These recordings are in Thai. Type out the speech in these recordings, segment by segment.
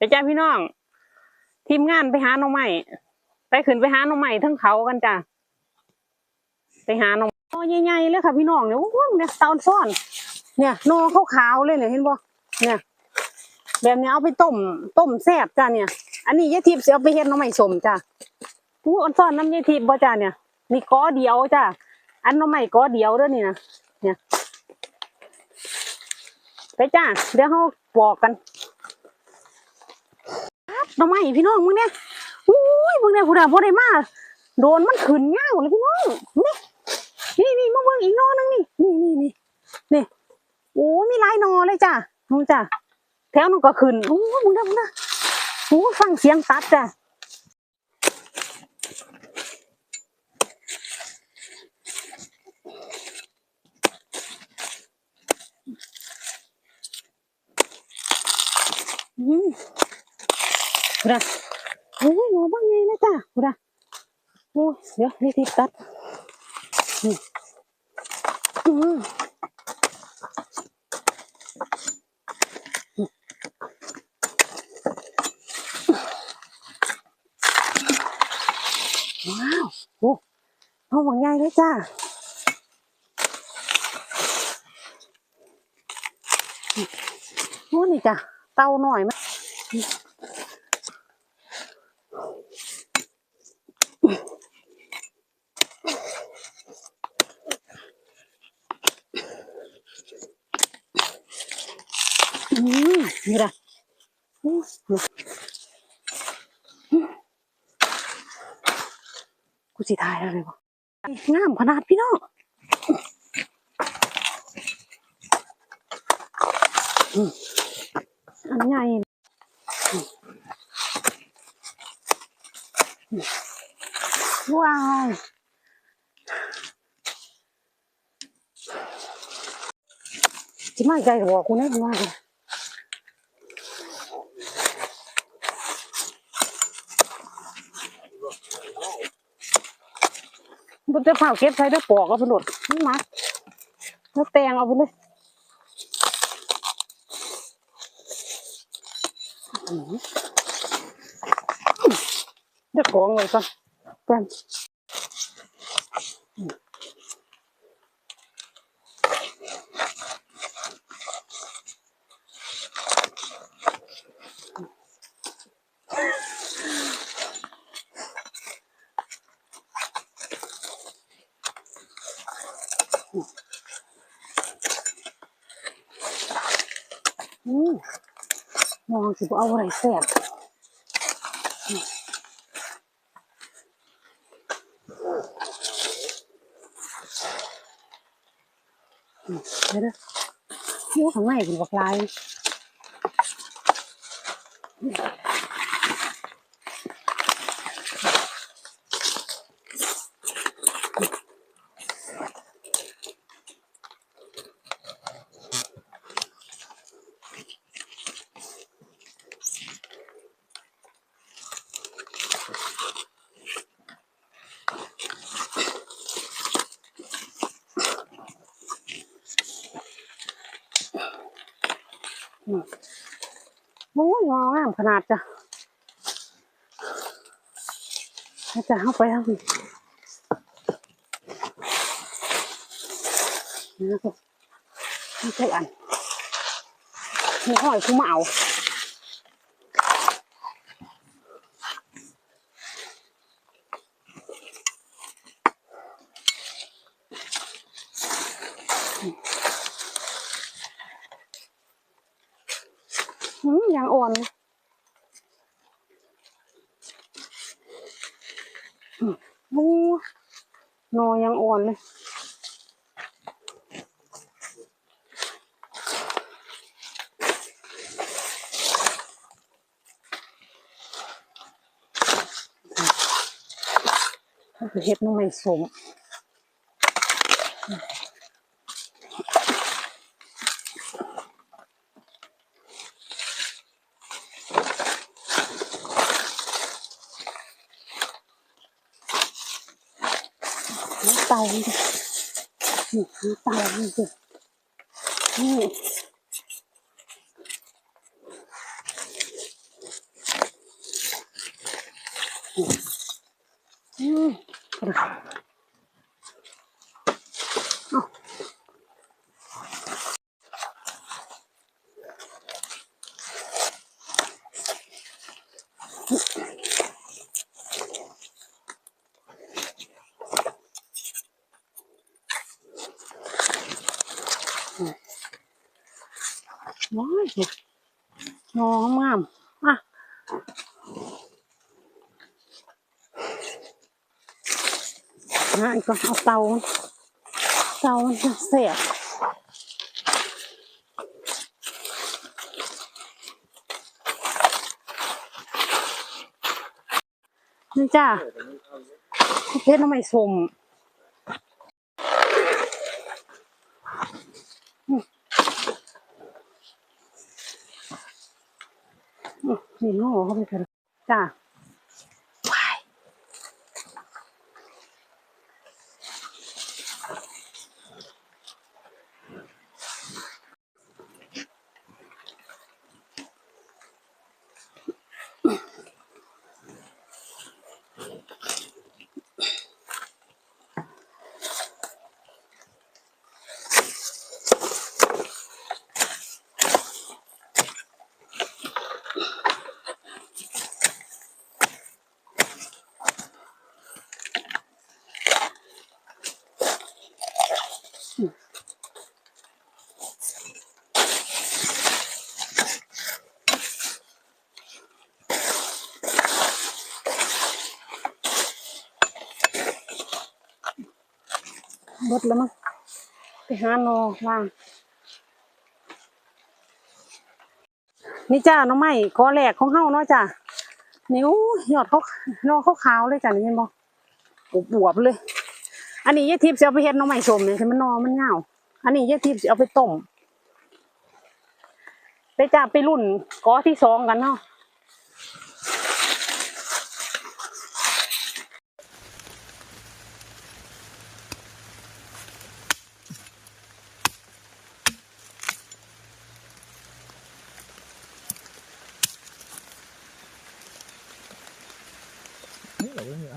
ไปจ้าพี่น้อง ทีมงานไปหาน่อไม้ไปขึ้นไปหาน่อไม้ทั้งเขากันจ้ะไปหาน่อโอ้ใหญ่ๆเลยค่ะพี่น้องเนี่ยโอ้โหเนี่ยเตาซ่อน เนี่ยนอขาวๆเลยเนี่ยเห็นบ่เนี่ย แบบนี้เอาไปต้มต้มแซ่บจ้ะเนี่ย อันนี้ยายทิพย์สิเอาไปเฮ็ดน่อไม้สมจ้ะอู้อันซ่อนน้ำยายทิพย์บ่จ้ะเนี่ยนี่ก้อเดียวจ้ะอันน่อไม้ก้อเดียวเด้อนี่นะเนี่ยไปจ้าเดี๋ยวเขาบอกกัน ครับหน่อไมพี่น้องมึงเนี่ยอุ้ยมึงเนี่ยผู้ดาผู้ใดมาโดนมันขืนเงาเลยพี่น้องนี่นี่นี่มาเบิ่งอีกนอนึงนี่นี่นี่นี่นี่โอ้มีลายนอเลยจ้ามึงจ้าแถวนึงก็ขืนโอ้มึงนะมึงนะโอ้ฟังเสียงตัดจ้าอืม ผู้ใดโอ้ยหนอบ้างไงนะจ้าผู้ใดโอ้ยเดี๋ยวนี่ที่ตัดนี่อืมว้าวโอ้เอาหวังใหญ่เลยจ้าโอ้นี่จ้ะเตาหน่อยมั้ย อืมนี่ละโอ้นี่กูสิทายอะไรวะงามขนาดพี่น้องอันใหญ่ว้าวจิมาใจหัวกูแน่มากเลยันจะเผาเก็บใช้ด้วยปอกเอาไปหลดนี่มาแล้วแตงเอาไปเลยเดี๋ยวของเลยก่อนแป๊บอืมมอง สิบเอาอะไรแซ่บเดี๋ยวเด้อโอ้ข้างในเป็นบักลายโอ้ยงองามขนาดจ้ะให้จะเข้าไปทางนี้นะครับไม่ใช่อันมีหอยผู้มาเอาอืมยังอ่อนเลยอืมโอ้หน อนเลยเห็ดน้ำไม่สม น้ำเตานี่นี่น้ำเตานี่สินี่ อืมเอา ว้ายเห็ดงองงามๆอะอีกก็เอาเตาเตาเสียบนี่จ้าเพชรน้ำไม่สมอืมอืม นี่โง่เข้าไปกันจ้า บดแล้วมั้งไปหาโนล่างนี่จ้าน้องไม้กอแหลกของเฮาเนาะจ้านิ้วยอดเขานอเขาขาวเลยจ้ะนี่เห็นบ่บวบเลย อันนี้ยายทิพย์จะเอาไปเฮ็ดน้องไม้สมเนี่ยใช่มันนอมันเงาอันนี้ยายทิพย์จะเอาไปต้มไปจ้าไปรุ่นกอที่สองกันเนาะ เนี่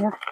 ย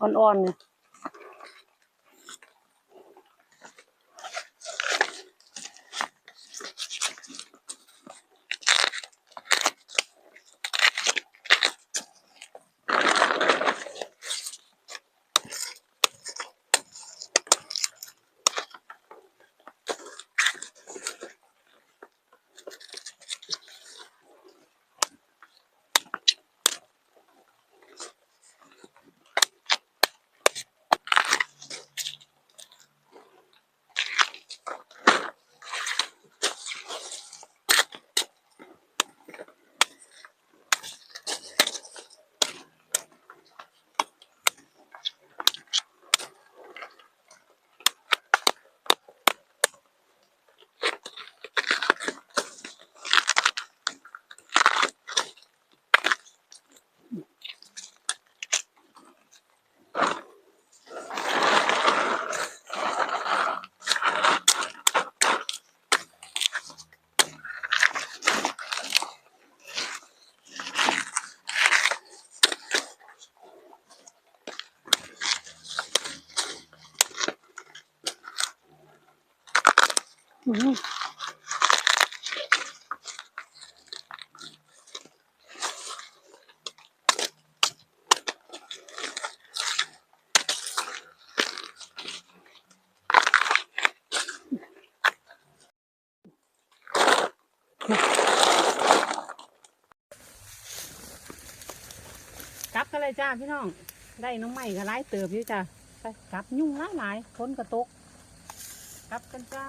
อ่อนๆเนี่ย กลับกันเลยจ้าพี่น้อง ได้น้องใหม่ก็ไล่เติบอยู่จ้ะไปกลับยุ่งหลายหลายๆฝนกระตกกลับกันจ้า